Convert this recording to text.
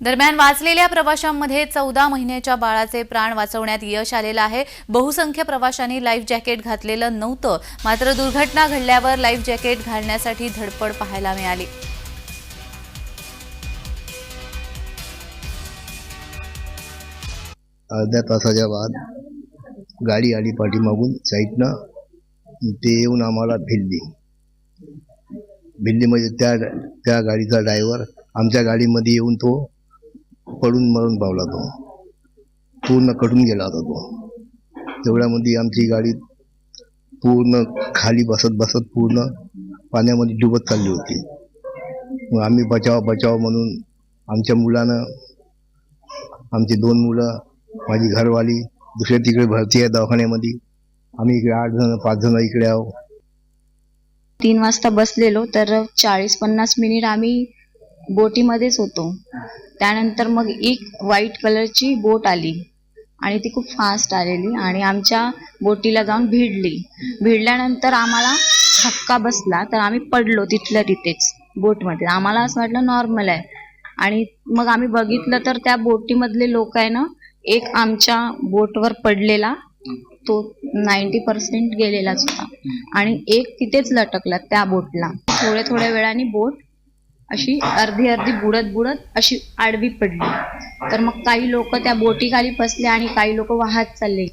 दरम्यान वाचलेल्या प्रवाशांमध्ये चौदा महिन्याच्या बाळाचे प्राण वाचवण्यात यश आलेलं आहे. बहुसंख्य प्रवाशांनी लाईफ जॅकेट घातलेलं नव्हतं. मात्र दुर्घटना घडल्यावर लाईफ जॅकेट घालण्यासाठी धडपड पाहायला मिळाली. अर्ध्या तासाच्या बाद गाडी आली पाठीमागून. साईडनं ते येऊन आम्हाला भिल्ली भिल्ली म्हणजे त्या त्या गाडीचा ड्रायव्हर आमच्या गाडीमध्ये येऊन तो पडून मरून पावला तो. पूर्ण कटून गेला होता तो. एवढ्यामध्ये आमची गाडी पूर्ण खाली बसत बसत पूर्ण पाण्यामध्ये डुबत चालली होती. मग आम्ही बचाव बचाव म्हणून आमच्या मुलानं आमची दोन मुलं माझी घरवाली दुसऱ्या तिकडे भरती आहे दवाखान्यामध्ये. आम्ही इकडे आठ जण पाच जण इकडे आहो तीन वाजता बसलेलो तर चाळीस पन्नास मिनिट आम्ही बोटीमध्येच होतो. त्यानंतर मग एक व्हाईट कलरची बोट आली. आणि ती खूप फास्ट आलेली आणि आमच्या बोटीला जाऊन भिडली. भिडल्यानंतर आम्हाला धक्का बसला तर आम्ही पडलो तिथल्या तिथेच बोटमध्ये. आम्हाला असं वाटलं नॉर्मल आहे. आणि मग आम्ही बघितलं तर त्या बोटीमधले लोक आहे ना एक आमच्या बोटवर पडलेला. तो नाईन्टी पर्सेंट गेलेलाच होता. आणि एक तिथेच लटकला त्या बोटला. थोड्या थोड्या वेळाने बोट अशी अर्धी अर्धी बुडत बुडत अशी आडवी पडली. तर मग काही लोक त्या बोटीखाली फसले आणि काही लोक वाहत चालले.